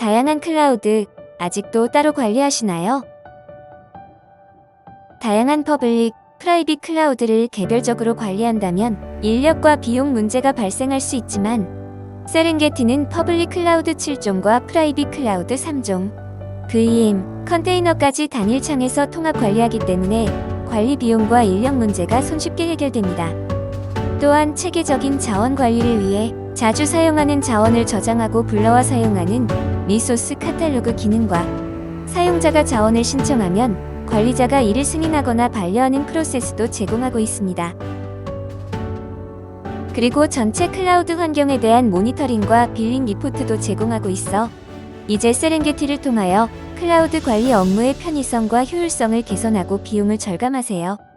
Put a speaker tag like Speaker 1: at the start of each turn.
Speaker 1: 다양한 클라우드 아직도 따로 관리하시나요? 다양한 퍼블릭, 프라이빗 클라우드를 개별적으로 관리한다면 인력과 비용 문제가 발생할 수 있지만 세렝게티는 퍼블릭 클라우드 7종과 프라이빗 클라우드 3종, VM, 컨테이너까지 단일 창에서 통합 관리하기 때문에 관리 비용과 인력 문제가 손쉽게 해결됩니다. 또한 체계적인 자원 관리를 위해 자주 사용하는 자원을 저장하고 불러와 사용하는 리소스 카탈로그 기능과 사용자가 자원을 신청하면 관리자가 이를 승인하거나 반려하는 프로세스도 제공하고 있습니다. 그리고 전체 클라우드 환경에 대한 모니터링과 빌링 리포트도 제공하고 있어 이제 세렝게티를 통하여 클라우드 관리 업무의 편의성과 효율성을 개선하고 비용을 절감하세요.